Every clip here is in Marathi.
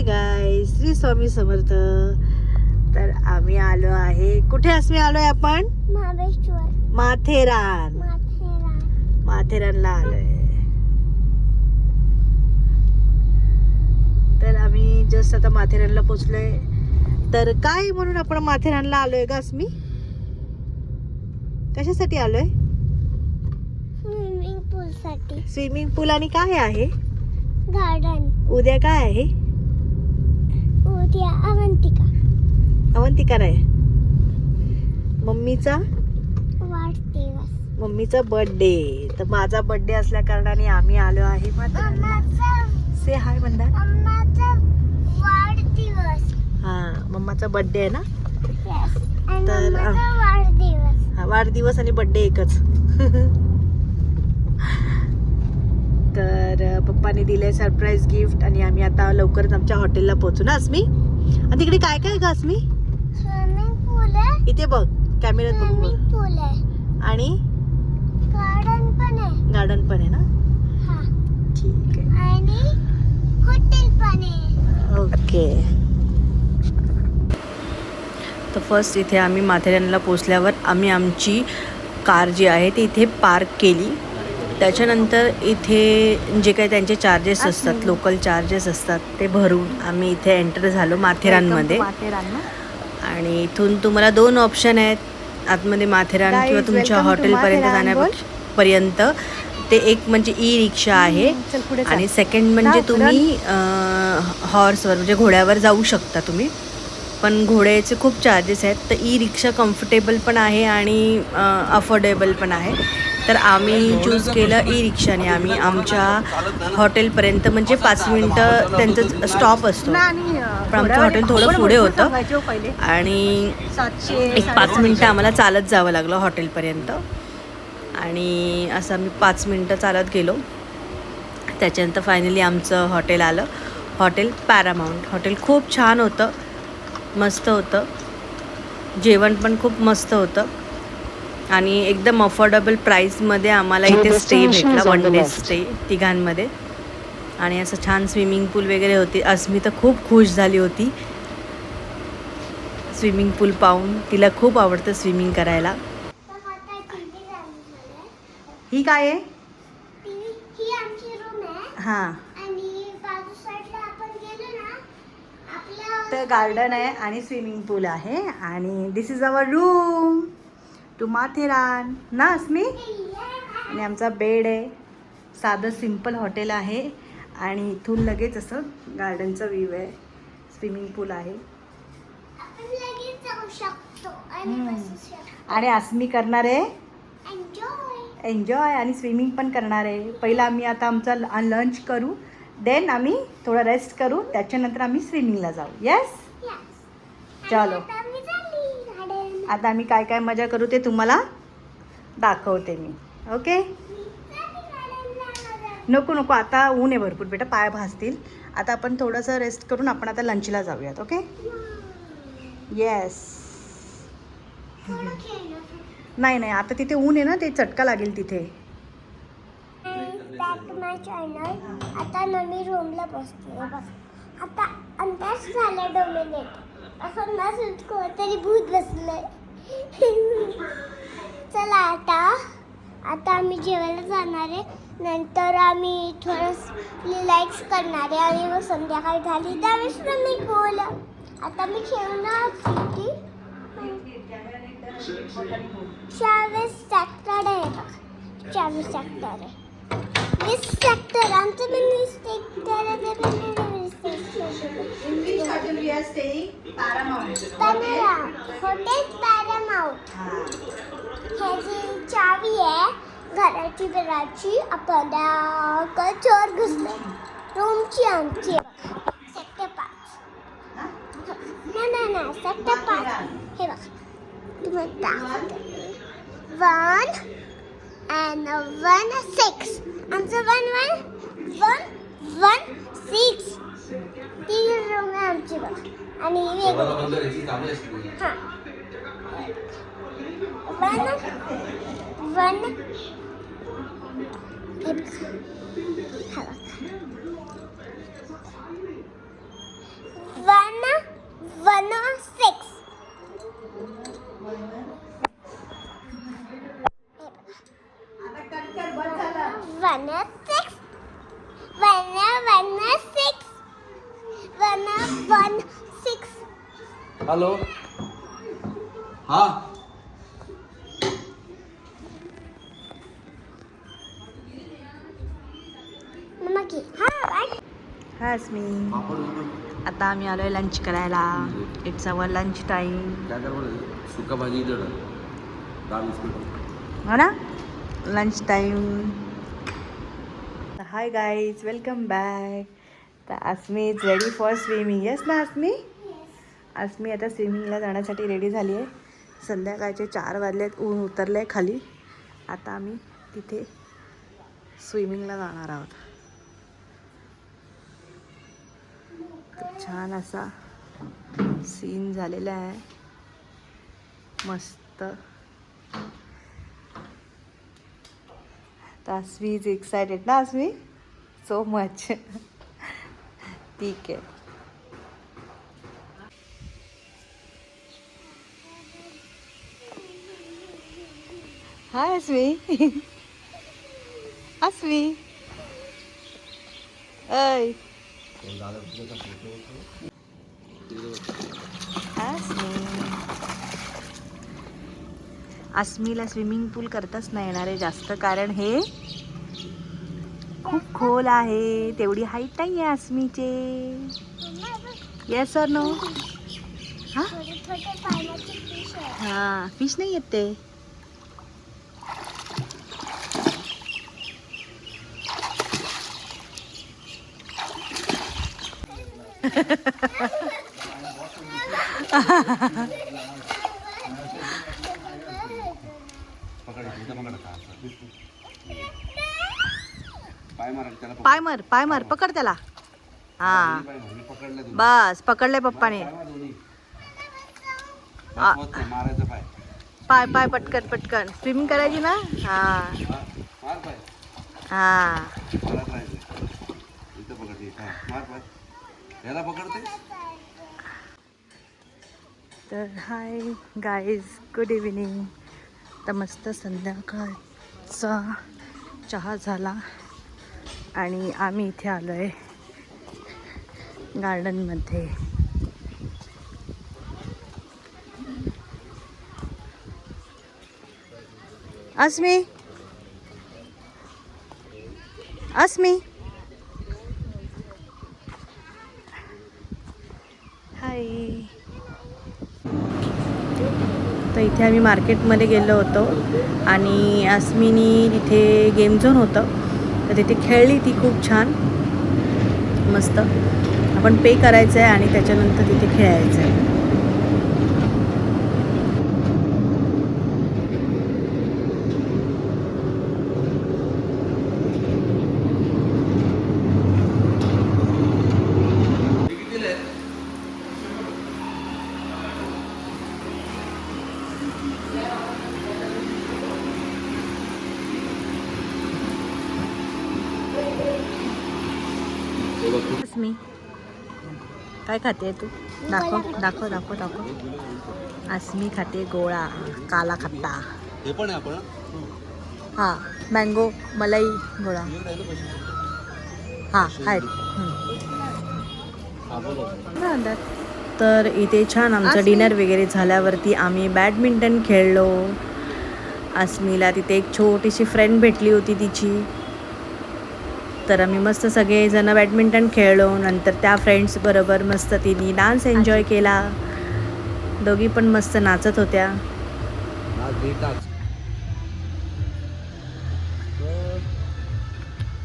हाय गाय श्री स्वामी समर्थ. तर आम्ही आलो आहे. कुठे अस्मी आलोय आपण? माथेरान. माथेरान. माथेरानला आलोय. तर आम्ही जस्ट आता माथेरानला पोचलोय. तर काय म्हणून आपण माथेरानला आलोय का अस्मी? कशासाठी आलोय? स्विमिंग पूल साठी स्विमिंग पूल आणि काय आहे? गार्डन उद्या काय आहे? उद्या अवंतिका अवंतिका नाही मम्मीचा? वाढदिवस. मम्मीचा बर्थडे. तर माझा बर्थडे असल्या कारणाने आम्ही आलो आहे. से हाय म्हणता वाढदिवस. हा मम्माचा बर्थडे आहे ना? तर, वाढदिवस. हा वाढदिवस आणि बर्थडे एकच. तर पप्पाने दिले सरप्राईज गिफ्ट आणि आम्ही आता लवकरच आमच्या हॉटेलला पोहोचू ना अस्मी? आणि तिकडे काय काय का अस्मी? स्विमिंग पूल आहे. इथे बघ कॅमेऱ्यात बघ बघ. स्विमिंग पूल आहे. आणि? गार्डन पण आहे. गार्डन पण आहे ना? हा. ठीक आहे. आणि हॉटेल पण आहे. ओके. तर फर्स्ट इथे आम्ही माथेरानला पोचल्यावर आम्ही आमची कार जी आहे ती इथे पार्क केली. त्याच्यानंतर इथे जे काही त्यांचे चार्जेस असतात लोकल चार्जेस असतात ते भरून आम्ही इथे एंटर झालो माथेरानमध्ये. आणि इथून तुम्हाला दोन ऑप्शन आहेत. आतमध्ये माथेरान किंवा तुमच्या हॉटेलपर्यंत. जाण्यापर्यंत ते एक म्हणजे ई रिक्षा आहे. आणि सेकंड म्हणजे तुम्ही हॉर्सवर म्हणजे घोड्यावर जाऊ शकता तुम्ही. पण घोड्याचे खूप चार्जेस आहेत. तर ई रिक्षा कम्फर्टेबल पण आहे आणि अफोर्डेबल पण आहे. तर आम्ही चूज केलं ई रिक्षाने. आम्ही आमच्या हॉटेलपर्यंत म्हणजे पाच मिनटं त्यांचं स्टॉप असतो. पण आमचं हॉटेल थोडं पुढे होतं. आणि सातशे एक पाच मिनटं आम्हाला चालत जावं लागलं हॉटेलपर्यंत आणि असं आम्ही पाच मिनटं चालत गेलो. त्याच्यानंतर फायनली आमचं हॉटेल आलं. हॉटेल पॅरामाऊंट हॉटेल खूप छान होतं. मस्त होतं. जेवण पण खूप मस्त होतं. आणि एकदम अफोर्डेबल प्राईसमध्ये आम्हाला इथे स्टे भेटला वन डे स्टे तिघांमध्ये. आणि असं छान स्विमिंग पूल वगैरे होती. अस्मी तर खूप खुश झाली होती. स्विमिंग पूल पाहून तिला खूप आवडतं स्विमिंग करायला. ही काय आहे. ही आमची रूम आहे हां आणि बाजू साईडला आपण गेलो ना आपल्या तर गार्डन आहे आणि स्विमिंग पूल आहे. आणि this is our room two Matheran ना अस्मी? आणि आमचा बेड आहे. साधं सिंपल हॉटेल आहे. आणि इथून लगेच असं गार्डनचा व्ह्यू आहे. स्विमिंग पूल आहे. आणि अस्मी करणार आहे? एन्जॉय एन्जॉय आणि स्विमिंग पण करणार आहे. पहिला आम्ही आता आमचा लंच करू. देन आम्ही थोडं रेस्ट करू त्याच्यानंतर आम्ही स्विमिंगला जाऊ. येस चलो. आता आम्ही काय काय मजा करू ते तुम्हाला दाखवते मी. ओके नको नको. आता ऊन आहे भरपूर. बेटा पाय भाजतील. आता आपण थोडंसं रेस्ट करून आपण आता लंचला जाऊयात. ओके येस नाही नाही. आता तिथे ऊन आहे ना ते चटका लागेल तिथे. माय चॅनल आता ना मी रूमला बसते बस आता अंदाज झाला डोमिनेट असं नसेल तरी भूत बसलंय. चला आता आता आम्ही जेवायला जाणार आहे. नंतर आम्ही थोडं रिलॅक्स करणार आहे आणि मग संध्याकाळी झाली. त्यावेळेस मी बोल. आता मी खेळणार किती? चाळीस सेक्टर आहे. बघा चाळीस सेक्टर आहे. वीस सेक्टर आमचं पण वीस सेक्टर आहे ते पण वीस सेक्टर पॅनरा हॉटेल पॅरामाउंट ह्याची चावी आहे घराची घराची आपण त्या चोर घुसले रूमची आमची सेक्टर पाच नाही नाही नाही सेक्टर पाच हे बघ तुम्हाला दाखवते वन अँड वन सिक्स आमचं one one one one six ती रूम आहे आमची बघ. आणि वेगळी हां. One one one one six one six one one six one one six hello हा मम्मा की हा वाट हा अस्मी आता आम्ही आलोय लंच करायला. इट्स अवर लंच टाईम काय कर बरं सुका भाजी हो ना? Lunch time hi guys welcome back तर Asmi is ready for swimming yes ना अस्मी? अस्मी आता स्विमिंगला जाण्यासाठी रेडी झाली आहे. संध्याकाळचे चार वाजलेत. ऊन उतरले आहे खाली. आता आम्ही तिथे स्विमिंगला जाणार आहोत. छान असा सीन झालेला आहे. मस्त. तर इज एक्सायटेड ना अस्मी सो मच ठीक आहे. हाय अस्मी अस्मी ऐ. आसमीला स्विमिंग पूल करताच नाही येणार आहे जास्त कारण हे खूप खोल आहे. तेवढी हाईट नाही आहे आसमीचे येस और नो हा? हां फिश नाही येत ते. पकड इथं पकड का पाय मारा त्याला पकड. पाय मार पाय मार पकड त्याला हा पाय मार मी पकडलं दोन्ही. बस पकडले पप्पाने पाय मार दोन्ही. आ. बस, होत नाही, मारायचं पाय पाय पाय पटकन पटकन स्विमिंग करायची ना हा मार मार पाय हा मारत राहायचं इथं पकड इथं हा, मार पाय याला पकडते तर हाय गाईज गुड इव्हिनिंग तर मस्त संध्याकाळचा चहा झाला आणि आम्ही इथे आलो आहे गार्डनमध्ये. अस्मी? अस्मी हाय तिथे आम्ही मार्केटमध्ये गेलो होतो आणि अस्मिनी तिथे गेम झोन होतं. तर तिथे खेळली ती खूप छान. मस्त. आपण पे करायचं आहे आणि त्याच्यानंतर तिथे खेळायचं आहे अस्मी काय खाते तू? दाखव दाखव दाखव दाखव. अस्मी खाते गोळा काला खट्टा. हे पण आहे आपण हां? मँगो मलाई गोळा. हां आहेत. तर इथे छान आमचं डिनर वगैरे झाल्यावरती आम्ही बॅडमिंटन खेळलो. अस्मीला तिथे एक छोटीशी फ्रेंड भेटली होती तिची. तर आम्ही मस्त सगळेजण बॅडमिंटन खेळलो नंतर त्या फ्रेंड्स बरोबर मस्त तिने डान्स एन्जॉय केला. दोघी पण मस्त नाचत होत्या.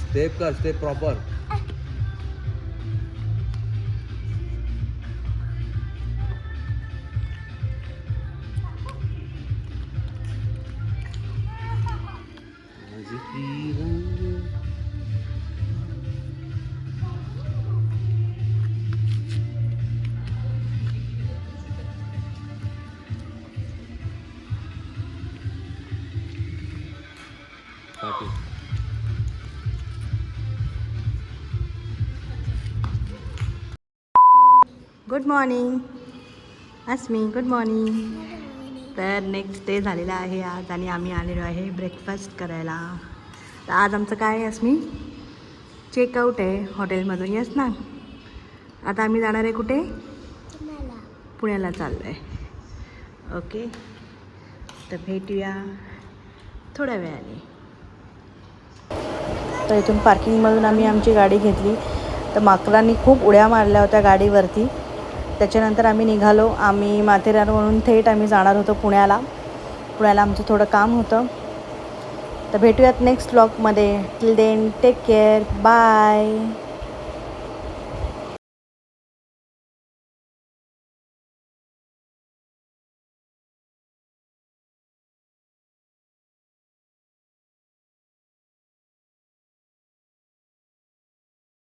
स्टेप कर step proper good morning Asmi good morning तर नेक्स्ट डे झालेला आहे आज आणि आम्ही आलेलो आहे ब्रेकफास्ट करायला. तर आज आमचं काय आहे अस्मी? चेकआउट आहे हॉटेलमधून येस ना? आता आम्ही जाणार आहे कुठे? पुण्याला. चाललो आहे ओके तर भेटूया थोड्या वेळाने. तर इथून पार्किंगमधून आम्ही आमची गाडी घेतली. तर माकरांनी खूप उड्या मारल्या होत्या गाडीवरती. त्याच्यानंतर आम्ही निघालो. आम्ही माथेरानवरून थेट आम्ही जाणार होतो पुण्याला. पुण्याला आमचं थोडं काम होतं. तर भेटूयात नेक्स्ट ब्लॉगमध्ये till then take care bye